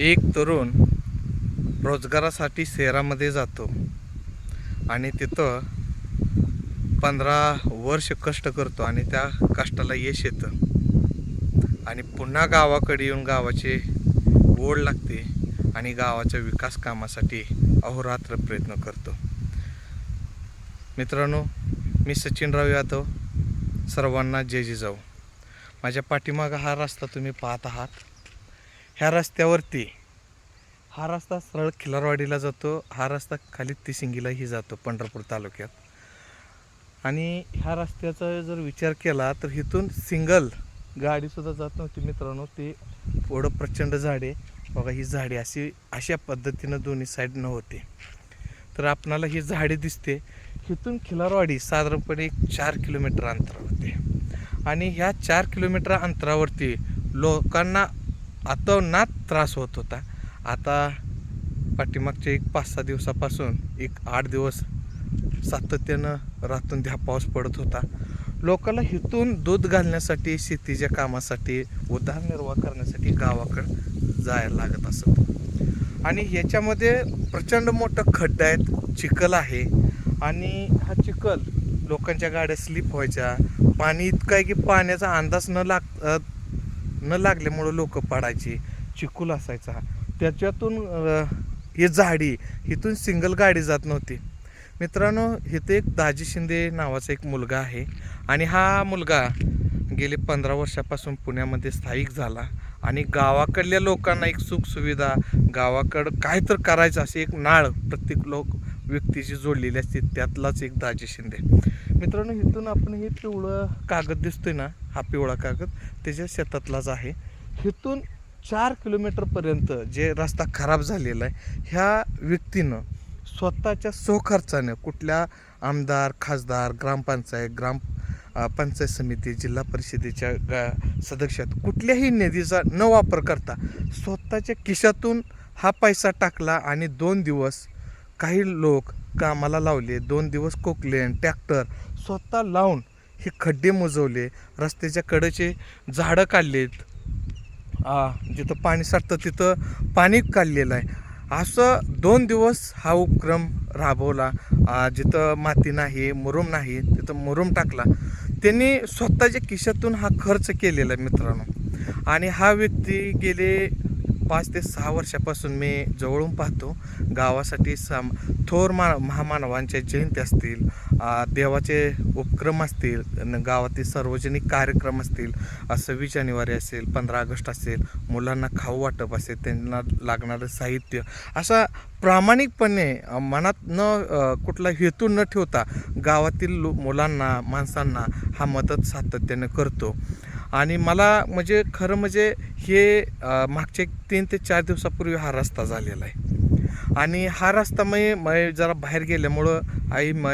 एक तरुण रोजगारासाठी शहरामध्ये जातो. आणि तिथं पंधरा वर्ष कष्ट करतो आणि त्या कष्टाला यश येतं. आणि पुन्हा गावाकडे येऊन गावाचे ओढ लागते आणि गावाच्या विकास कामासाठी अहोरात्र प्रयत्न करतो. मित्रांनो मी सचिनराव यादव. सर्वांना जय जिजाऊ. माझ्या पाठीमागं हा रस्ता तुम्ही पाहत आहात. ह्या रस्त्यावरती. हा रस्ता सरळ खिलारवाडीला जातो. हा रस्ता खाली तिसिंगीलाही जातो पंढरपूर तालुक्यात. आणि ह्या रस्त्याचा जर विचार केला तर इथून सिंगल गाडीसुद्धा जात नव्हती मित्रांनो. ते एवढं प्रचंड झाडे. बघा ही झाडे अशी अशा पद्धतीनं दोन्ही साईडनं होते. तर आपणाला ही झाडे दिसते. इथून खिलारवाडी साधारणपणे एक चार किलोमीटर अंतरावरती. आणि ह्या चार किलोमीटर अंतरावरती लोकांना अतोनात त्रास होत होता. आता पाठीमागच्या एक पाच सहा दिवसापासून एक आठ दिवस सातत्यानं रातून ध्या पाऊस पडत होता. लोकांना इथून दूध घालण्यासाठी शेतीच्या कामासाठी उदरनिर्वाह करण्यासाठी गावाकडं जायला लागत असत. आणि याच्यामध्ये प्रचंड मोठं खड्डा आहेत चिखल आहे. आणि हा चिखल लोकांच्या गाड्या स्लिप व्हायच्या. पाणी इतकं आहे की पाण्याचा अंदाज न लाग न लागल्यामुळं लोक पडायची. चिकूल असायचा त्याच्यातून ही झाडी इथून सिंगल गाडी जात नव्हती. मित्रांनो इथे एक दाजी शिंदे नावाचा एक मुलगा आहे आणि हा मुलगा गेले पंधरा वर्षापासून पुण्यामध्ये स्थायिक झाला आणि गावाकडल्या लोकांना एक सुखसुविधा गावाकडं काय तर करायचं असे एक नाळ प्रत्येक लोक व्यक्तीशी जोडलेली असते त्यातलाच एक दाजी शिंदे. मित्रांनो इथून आपण हे पिवळं कागद दिसतोय ना हा पिवळा कागद त्याच्या शेतातलाच आहे. इथून चार किलोमीटरपर्यंत जे रस्ता खराब झालेला आहे ह्या व्यक्तीनं स्वतःच्या सहखर्चानं कुठल्या आमदार खासदार ग्रामपंचायत ग्राम पंचायत समिती जिल्हा परिषदेच्या गा सदस्यात कुठल्याही निधीचा न वापर करता स्वतःच्या खिशातून हा पैसा टाकला आणि दोन दिवस काही लोक कामाला लावले दोन दिवस कोकलेन ट्रॅक्टर स्वतः लावून हे खड्डे मुजवले रस्त्याच्या कडेचे झाडं काढलेत. आ, जिथं पाणी साठतं तिथं पाणी काढलेलं आहे. असं दोन दिवस हा उपक्रम राबवला. जिथं माती नाही मुरुम नाही तिथं मुरुम टाकला. त्यांनी स्वतःच्या खिशातून हा खर्च केलेला आहे मित्रांनो. आणि हा व्यक्ती गेले पाच ते सहा वर्षापासून मी जवळून पाहतो. गावासाठी साम थोर मा महामानवांच्या जयंती असतील देवाचे उपक्रम असतील न गावातील सार्वजनिक कार्यक्रम असतील सव्वीस जानेवारी असेल पंधरा ऑगस्ट असेल मुलांना खाऊ वाटप असेल त्यांना लागणारं साहित्य असा प्रामाणिकपणे मनात न कुठला हेतू न ठेवता गावातील लो मुलांना माणसांना हा मदत सातत्याने करतो. आणि मला म्हणजे खरं म्हणजे हे मागचे तीन ते चार दिवसापूर्वी हा रस्ता झालेला आहे. आणि हा रस्ता मी मी जरा बाहेर गेल्यामुळं आई म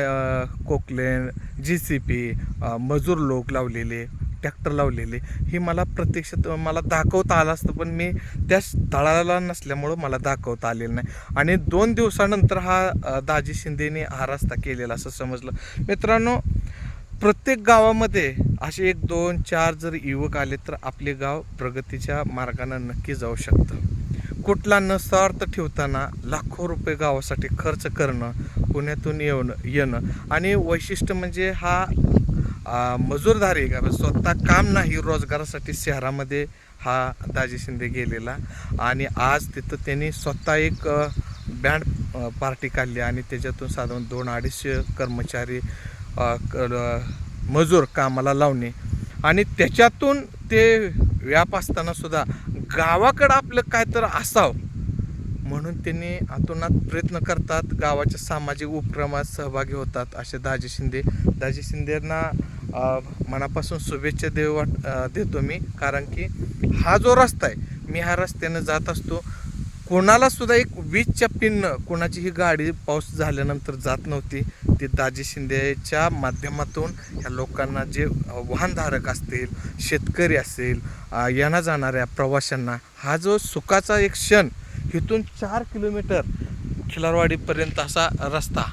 कोकलेन जी सी पी मजूर लोक लावलेले ट्रॅक्टर लावलेले ही मला प्रत्यक्षात मला दाखवता आलं असतं पण मी त्या स्थळाला नसल्यामुळं मला दाखवता आलेलं नाही. आणि दोन दिवसानंतर हा दाजी शिंदेने हा रस्ता केलेला असं समजलं. मित्रांनो प्रत्येक गावामध्ये असे एक दोन चार जर युवक आले तर आपले गाव प्रगतीच्या मार्गाने नक्की जाऊ शकतं. कुठला स्वार्थ ठेवताना लाखो रुपये गावासाठी खर्च करणं पुण्यातून येणं येणं आणि वैशिष्ट्य म्हणजे हा मजूरधारी का? म्हणजे स्वतः काम नाही रोजगारासाठी शहरामध्ये हा दाजी शिंदे गेलेला आणि आज तिथं त्यांनी स्वतः एक बँड पार्टी काढली आणि त्याच्यातून साधारण दोन अडीचशे कर्मचारी मजूर कामाला लावणे. आणि त्याच्यातून ते व्याप असतानासुद्धा गावाकडं आपलं काय तर असावं. म्हणून त्यांनी आतोनात प्रयत्न करतात. गावाच्या सामाजिक उपक्रमात सहभागी होतात. असे दाजी शिंदे. दाजी शिंदेंना मनापासून शुभेच्छा देव वाट देतो मी. कारण की हा जो रस्ता आहे मी हा रस्त्यानं जात असतो. कोणाला सुद्धा एक वीजच्या पिननं कोणाची ही गाडी पाऊस झाल्यानंतर जात नव्हती. ती दाजी शिंदेच्या माध्यमातून ह्या लोकांना जे वाहनधारक असतील शेतकरी असेल यांना येण्या जाणाऱ्या प्रवाशांना हा जो सुखाचा एक क्षण इथून चार किलोमीटर खिलारवाडीपर्यंत असा रस्ता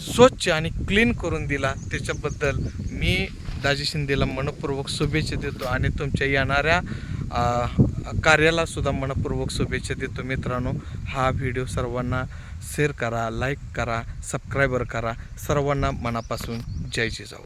स्वच्छ आणि क्लीन करून दिला. त्याच्याबद्दल मी दाजी शिंदेला मनपूर्वक शुभेच्छा देतो आणि तुमच्या येणाऱ्या कार्याला सुद्धा मनपूर्वक शुभेच्छा देतो मित्रांनो. हा व्हिडिओ सर्वांना शेअर करा लाईक करा सबस्क्रायबर करा. सर्वांना मनापासून जय जिजाऊ.